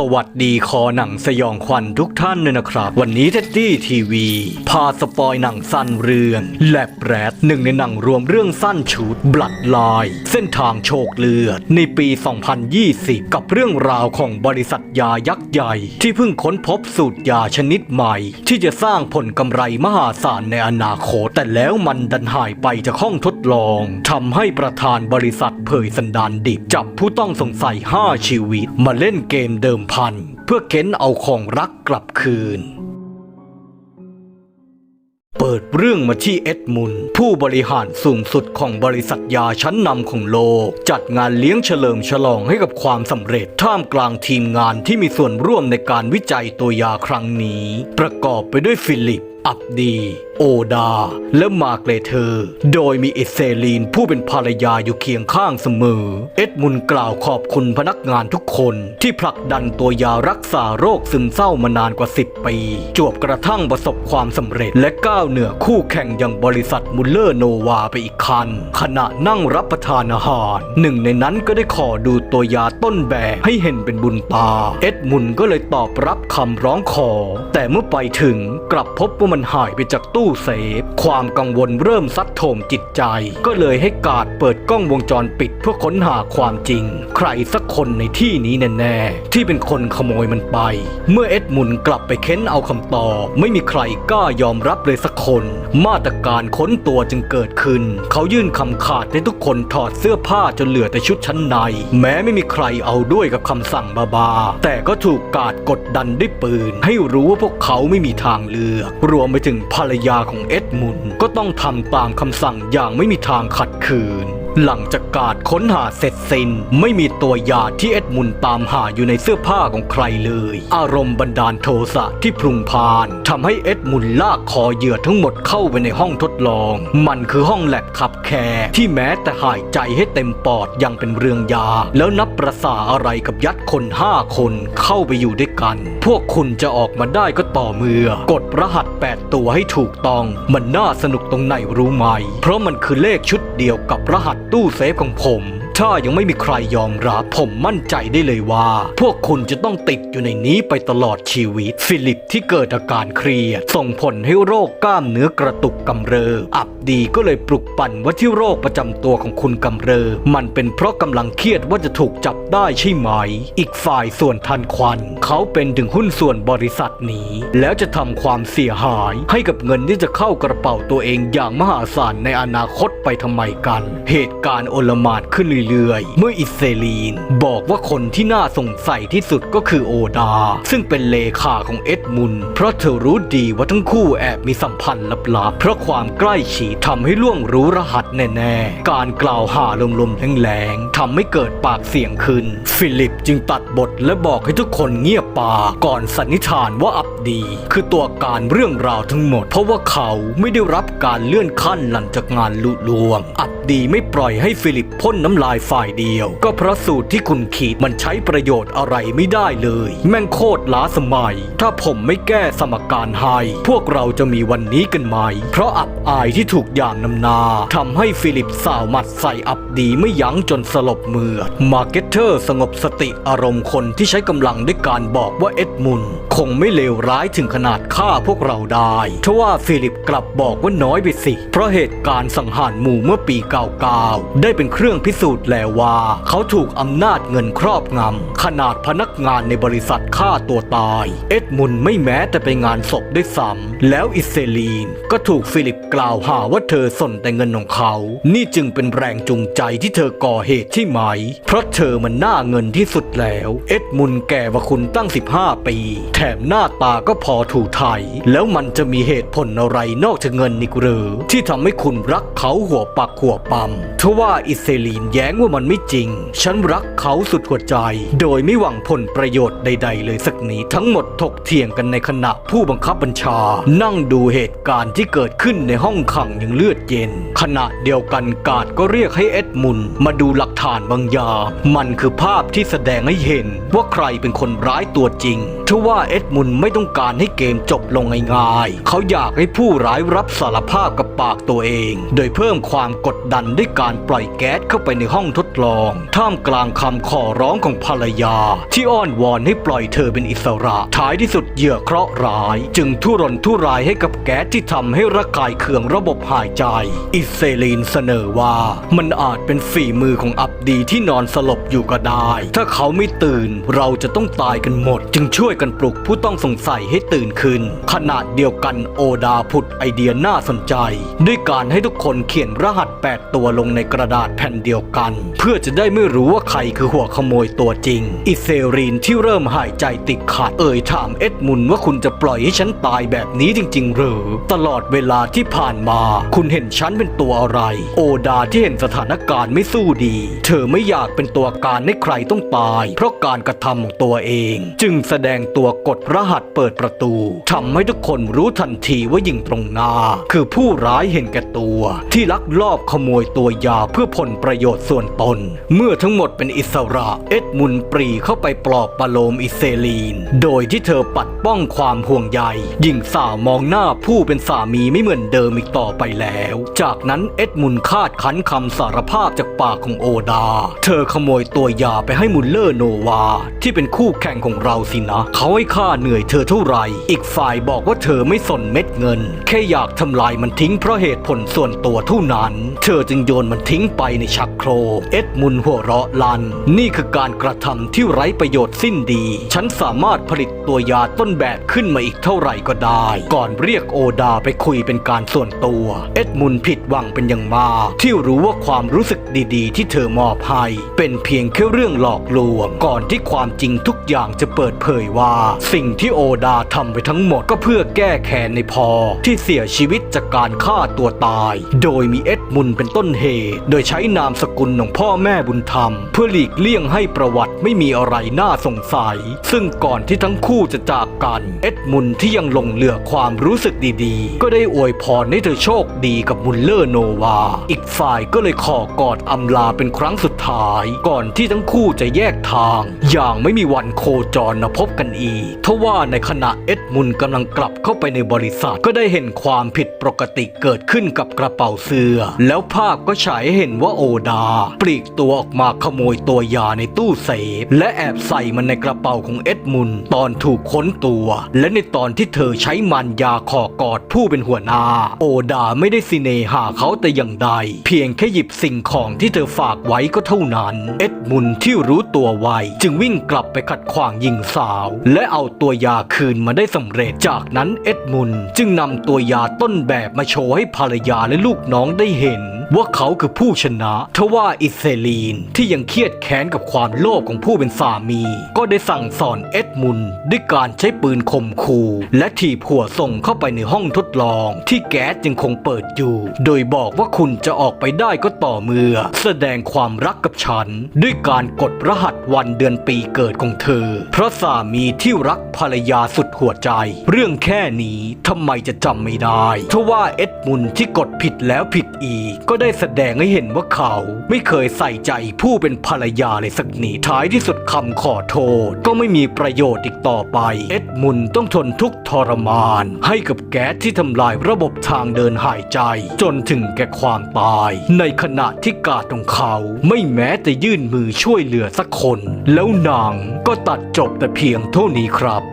สวัสดีคอหนังสยองขวัญทุกท่านเลยนะครับ วันนี้เท็ดดี้ทีวี พาสปอยหนังสั้นเรื่องแลบแรดหนึ่งในหนังรวมเรื่องสั้นชุดบลัดลาย เส้นทางโชคเลือด ในปี 2020 กับเรื่องราวของบริษัทยายักษ์ใหญ่ ที่เพิ่งค้นพบสูตรยาชนิดใหม่ ที่จะสร้างผลกำไรมหาศาลในอนาคต แต่แล้วมันดันหายไปจากห้องทดลองทำให้ประธานบริษัทเผยสันดานดิบจับผู้ต้องสงสัย 5 ชีวิต มาเล่นเกมเดิมพันเพื่อเค้นเอาของรักกลับคืน เปิดเรื่องมาที่เอ็ดมุน ผู้บริหารสูงสุดของบริษัทยาชั้นนำของโลก จัดงานเลี้ยงเฉลิมฉลองให้กับความสำเร็จท่ามกลางทีมงานที่มีส่วนร่วมในการวิจัยตัวยาครั้งนี้ ประกอบไปด้วยฟิลิป อับดี โอดา และมาเกรเธอ โดยมีเอเซลีนผู้เป็นภรรยาอยู่เคียงข้างเสมอ เอ็ดมุนกล่าวขอบคุณพนักงานทุกคนที่ผลักดันตัวยารักษาโรคซึมเศร้ามานานกว่า 10 ปี จวบกระทั่งประสบความสำเร็จและก้าวเหนือคู่แข่งอย่างบริษัทมุลเลอร์โนวาไปอีกคัน ขณะนั่งรับประทานอาหาร หนึ่งในนั้นก็ได้ขอดูตัวยาต้นแบบให้เห็นเป็นบุญตา เอ็ดมุนก็เลยตอบรับคำร้องขอ แต่เมื่อไปถึงกลับพบว่ามันหายไปจากตู้เซฟ ความกังวลเริ่มซัดโถมจิตใจ ก็เลยให้กาดเปิดกล้องวงจรปิดเพื่อค้นหาความจริง ใครสักคนในที่นี้แน่ๆ ที่เป็นคนขโมยมันไป เมื่อเอ็ดมุนกลับไปเค้นเอาคำตอบ ไม่มีใครกล้ายอมรับเลยสักคน มาตรการค้นตัวจึงเกิดขึ้น เขายื่นคำขาดให้ทุกคนถอดเสื้อผ้าจนเหลือแต่ชุดชั้นใน แม้ไม่มีใครเอาด้วยกับคำสั่งบาบา แต่ก็ถูกกาดกดดันด้วยปืน ให้รู้ว่าพวกเขาไม่มีทางเลือกรวมไปถึงภรรยาของเอ็ดมุนก็ต้องทำตามคำสั่งอย่างไม่มีทางขัดขืน หลังจากการค้นหาเสร็จสิ้นไม่มีตัวยาที่เอ็ดมุนตามหาอยู่ในเสื้อผ้าของใครเลย อารมณ์บันดาลโทสะที่พลุงพล่านทำให้เอ็ดมุนลากคอเหยื่อทั้งหมดเข้าไปในห้องทดลอง มันคือห้องแลบขับแคร์ที่แม้แต่หายใจให้เต็มปอดยังเป็นเรื่องยากแล้วนับประสาอะไรกับยัดคนห้าคนเข้าไปอยู่ด้วยกัน พวกคุณจะออกมาได้ก็ต่อเมื่อกดรหัส 8 ตัวให้ถูกต้อง มันน่าสนุกตรงไหนรู้ไหม เพราะมันคือเลขชุด เดียวกับรหัสตู้เซฟของผม ถ้ายังไม่มีใครยอมรับผมมั่นใจได้เลยว่า พวกคุณจะต้องติดอยู่ในนี้ไปตลอดชีวิต ฟิลิปที่เกิดอาการเครียด ส่งผลให้โรคกล้ามเนื้อกระตุกกำเริบอับดีก็เลยปลุกปั่นว่าที่โรคประจำตัวของคุณกำเริบมันเป็นเพราะกำลังเครียดว่าจะถูกจับได้ใช่ไหม อีกฝ่ายส่วนทันควัน เขาเป็นถึงหุ้นส่วนบริษัทนี้ แล้วจะทำความเสียหาย ให้กับเงินที่จะเข้ากระเป๋าตัวเองอย่างมหาศาลในอนาคตไปทำไมกัน เหตุการณ์โอลมานขึ้นเรื่อยๆ เมื่ออิสเซลีน บอกว่าคนที่น่าสงสัยที่สุดก็คือโอดา ซึ่งเป็นเลขาของเอ็ดมุน เพราะเธอรู้ดีว่าทั้งคู่แอบมีสัมพันธ์ลับๆ เพราะความใกล้ชิดทำให้ล่วงรู้รหัสแน่ๆ การกล่าวหาลมๆแรงๆทำให้เกิดปากเสียงขึ้น ฟิลิปจึงตัดบทและบอกให้ทุกคนเงียบ ปาก่อนสันนิษฐานว่าอับดี คือตัวการเรื่องราวทั้งหมด เพราะว่าเขาไม่ได้รับการเลื่อนขั้นหลังจากงานลุลวง อับดีไม่ปล่อยให้ฟิลิปพ่นน้ำลายฝ่ายเดียว ก็เพราะสูตรที่คุณขีดมันใช้ประโยชน์อะไรไม่ได้เลย แม่งโคตรล้าสมัย ถ้าผมไม่แก้สมการให้พวกเราจะมีวันนี้กันไหม เพราะอับอายที่ถูกอย่างนำนาทำให้ฟิลิปสาวหมัดใส่อับดีไม่ยั้งจนสลบเมือดมาร์เก็ตเตอร์สงบสติอารมณ์คนที่ใช้กำลังด้วยการบอกอบว่าเอ็ดมุนคงไม่เลวร้ายถึงขนาดฆ่าพวกเราได้ทว่าฟิลิปกลับบอกว่าน้อยไปสิ เพราะเหตุการณ์สังหารหมู่เมื่อปี 99 ได้เป็นเครื่องพิสูจน์แล้วว่า เขาถูกอำนาจเงินครอบงำ ขนาดพนักงานในบริษัทฆ่าตัวตาย เอ็ดมุนไม่แม้แต่ไปงานศพด้วยซ้ำแล้วอิเซลีนก็ถูกฟิลิปกล่าวหาว่าเธอสนแต่เงินของเขา นี่จึงเป็นแรงจูงใจที่เธอก่อเหตุที่ไหม เพราะเธอมันน่าเงินที่สุดแล้ว เอ็ดมุนแก่ว่าคุณตั้ง15 ปี แถมหน้าตาก็พอถูกไทยแล้วมันจะมีเหตุผลอะไรนอกจากเงินอีกหรือ ที่ทำให้คุณรักเขาหัวปักหัวปั๊มทว่าอิเซลีนแย้งว่ามันไม่จริง ฉันรักเขาสุดหัวใจ โดยไม่หวังผลประโยชน์ใด ๆ เลยสักนิดทั้งหมดถกเถียงกันในขณะผู้บังคับบัญชา นั่งดูเหตุการณ์ที่เกิดขึ้นในห้องขังอย่างเลือดเย็น ขณะเดียวกันกาดก็เรียกให้เอ็ดมุนมาดูหลักฐานบางอย่างมันคือภาพที่แสดงให้เห็นว่าใครเป็นคนร้ายตัวตัวจริงทว่าเอ็ดมุนไม่ต้องการให้เกมจบลงง่ายๆ เขาอยากให้ผู้ร้ายรับสารภาพกับปากตัวเอง โดยเพิ่มความกดดันด้วยการปล่อยแก๊สเข้าไปในห้องทดลอง ท่ามกลางคำขอร้องของภรรยา ที่อ้อนวอนให้ปล่อยเธอเป็นอิสระ ท้ายที่สุดเหยื่อเคราะห์ร้าย จึงทุรนทุรายให้กับแก๊สที่ทำให้ระคายเคืองระบบหายใจ อิสเซลีนเสนอว่ามันอาจเป็นฝีมือของอับดีที่นอนสลบอยู่ก็ได้ ถ้าเขาไม่ตื่นเราจะต้องตายกันหมดจึงช่วยกันปลุกผู้ต้องสงสัยให้ตื่นขึ้นขณะเดียวกันโอดาผุดไอเดียน่าสนใจ ด้วยการให้ทุกคนเขียนรหัส 8 ตัวลงในกระดาษแผ่นเดียวกัน เพื่อจะได้ไม่รู้ว่าใครคือหัวขโมยตัวจริง อิเซรีนที่เริ่มหายใจติดขัดเอ่ยถามเอ็ดมุนว่าคุณจะปล่อยให้ฉันตายแบบนี้จริง ๆ หรือ ตลอดเวลาที่ผ่านมา คุณเห็นฉันเป็นตัวอะไร โอดาที่เห็นสถานการณ์ไม่สู้ดี เธอไม่อยากเป็นตัวการให้ใครต้องตาย เพราะการกระทำของตัวเองจึงแสดงตัวกดรหัสเปิดประตูทำให้ทุกคนรู้ทันทีว่ายิงตรงหน้า คือผู้ร้ายเห็นแก่ตัว ที่ลักลอบขโมยตัวยาเพื่อผลประโยชน์ส่วนตน เมื่อทั้งหมดเป็นอิสระเอ็ดมุนปรีเข้าไปปลอบประโลมอิเซลีน โดยที่เธอปัดป้องความห่วงใยหญิงสาวมองหน้าผู้เป็นสามีไม่เหมือนเดิมอีกต่อไปแล้ว จากนั้นเอ็ดมุนคาดคั้นคำสารภาพจากปากของโอดา เธอขโมยตัวยาไปให้มุลเลอร์โนวา ที่เป็นคู่แข่งของเราสินะ เขาให้ค่าเหนื่อยเธอเท่าไหร่ อีกฝ่ายบอกว่าเธอไม่สนเม็ดเงิน แค่อยากทำลายมันทิ้งเพราะเหตุผลส่วนตัวเท่านั้น เธอจึงโยนมันทิ้งไปในชักโครกเอ็ดมุนหัวเราะลัน นี่คือการกระทำที่ไร้ประโยชน์สิ้นดี ฉันสามารถผลิตตัวยาต้นแบบขึ้นมาอีกเท่าไหร่ก็ได้ ก่อนเรียกโอดาไปคุยเป็นการส่วนตัว เอ็ดมุนผิดหวังเป็นอย่างมากที่รู้ว่าความรู้สึกดีๆ ที่เธอมอบให้เป็นเพียงแค่เรื่องหลอกลวง ก่อนที่ความจริงทุกอย่างจะเปิดเผยว่า สิ่งที่โอดาทำไปทั้งหมดก็เพื่อแก้แค้นในพอ ที่เสียชีวิตจากการฆ่าตัวตาย โดยมีเอ็ดมุนเป็นต้นเหตุ โดยใช้นามสกุลของพ่อแม่บุญธรรม เพื่อหลีกเลี่ยงให้ประวัติไม่มีอะไรน่าสงสัย ซึ่งก่อนที่ทั้งคู่จะจากกัน เอ็ดมุนที่ยังลงเหลือความรู้สึกดีๆ ก็ได้อวยพรให้เธอโชคดีกับมุลเลอร์โนวา อีกฝ่ายก็เลยขอกอดอำลาเป็นครั้งสุดท้าย ก่อนที่ทั้งคู่จะแยกทาง อย่างไม่มีวันโคจรอนพบกันอีกทว่าในขณะเอ็ดมุนกำลังกลับเข้าไปในบริษัทก็ได้เห็นความผิดปกติเกิดขึ้นกับกระเป๋าเสื้อ แล้วภาพก็ฉายเห็นว่าโอดา ปลีกตัวออกมาขโมยตัวยาในตู้เซฟ และแอบใส่มันในกระเป๋าของเอ็ดมุนตอนถูกค้นตัว และในตอนที่เธอใช้มันยาขอกอดผู้เป็นหัวหน้า โอดาไม่ได้สิเนหาเขาแต่อย่างใด เพียงแค่หยิบสิ่งของที่เธอฝากไว้ก็เท่านั้น เอ็ดมุนที่รู้ตัวไวจึงวิ่งกลับไปขัดขวางหญิงสาว และเอาตัวยาคืนมาได้สำเร็จจากนั้นเอ็ดมุนจึงนำตัวยาต้นแบบมาโชว์ให้ภรรยาและลูกน้องได้เห็น ว่าเขาคือผู้ชนะทว่าอิเซลีนที่ยังเครียดแค้นกับความโลภของผู้เป็นสามี ก็ได้สั่งสอนเอ็ดมุนด้วยการใช้ปืนข่มขู่และถีบหัวส่งเข้าไปในห้องทดลอง ที่แก๊สยังคงเปิดอยู่ โดยบอกว่าคุณจะออกไปได้ก็ต่อเมื่อ แสดงความรักกับฉัน ด้วยการกดรหัสวันเดือนปีเกิดของเธอเพราะสามีที่รักภรรยาสุดหัวใจ เรื่องแค่นี้ทำไมจะจำไม่ได้ทว่าเอ็ดมุนที่กดผิดแล้วผิดอีกก็ได้แสดงให้เห็นว่าเขา ไม่เคยใส่ใจผู้เป็นภรรยาเลยสักนิดท้ายที่สุดคำขอโทษ ก็ไม่มีประโยชน์อีกต่อไป เอ็ดมุนต้องทนทุกทรมาน ให้กับแก๊สที่ทำลายระบบทางเดินหายใจ จนถึงแก่ความตาย ในขณะที่กาดของเขาไม่แม้แต่ยื่นมือช่วยเหลือสักคน แล้วนางก็ตัดจบแต่เพียงเท่านี้ครับ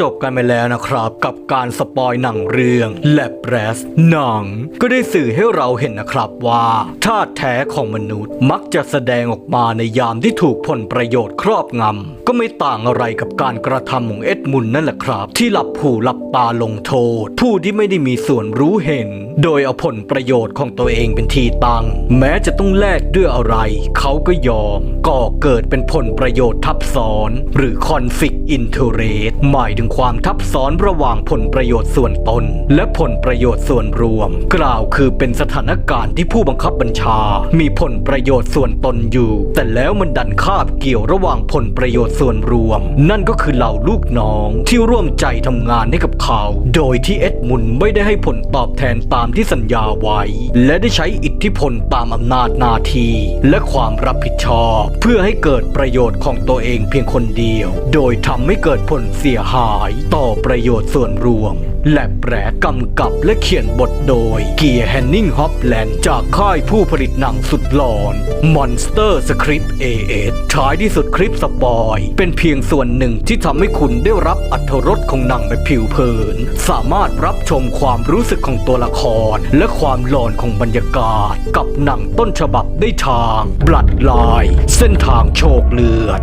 จบกันไปแล้วนะครับกับการสปอยหนังเรื่องแลบแรสหนัง ก็ได้สื่อให้เราเห็นนะครับว่าธาตุแท้ของมนุษย์มักจะแสดงออกมาในยามที่ถูกผลประโยชน์ครอบงำก็ไม่ต่างอะไรกับการกระทำของเอ็ดมุนนั่นแหละครับ ที่หลับผูหลับตาลงโทษ ผู้ที่ไม่ได้มีส่วนรู้เห็น โดยเอาผลประโยชน์ของตัวเองเป็นทีตั้งแม้จะต้องแลกด้วยอะไร เขาก็ยอมก่อเกิดเป็นผลประโยชน์ทับซ้อน หรือ conflict interest หมายถึงความทับซ้อนระหว่างผลประโยชน์ส่วนตน และผลประโยชน์ส่วนรวม กล่าวคือเป็นสถานการณ์ที่ผู้บังคับบัญชา มีผลประโยชน์ส่วนตนอยู่ แต่แล้วมันดันคาบเกี่ยวระหว่างผลประโยชน์ส่วนรวม นั่นก็คือเหล่าลูกน้องที่ร่วมใจทำงานให้กับเขา โดยที่เอ็ดมุนไม่ได้ให้ผลตอบแทนตามที่สัญญาไว้ และได้ใช้อิทธิพลตามอำนาจหน้าที่และความรับผิดชอบ เพื่อให้เกิดประโยชน์ของตัวเองเพียงคนเดียว โดยทำให้เกิดผลเสียหายายต่อประโยชน์ส่วนรวม และแปรกำกับและเขียนบทโดย เกียร์แฮนนิงฮอปแลนด์จากค่ายผู้ผลิตหนังสุดหลอน Monster Script AS ท้ายที่สุดคลิปสปอย เป็นเพียงส่วนหนึ่งที่ทำให้คุณได้รับอัธรสของหนังแบบผิวเผิน สามารถรับชมความรู้สึกของตัวละคร และความหลอนของบรรยากาศ กับหนังต้นฉบับได้ทาง Blood Line เส้นทางโชคเลือด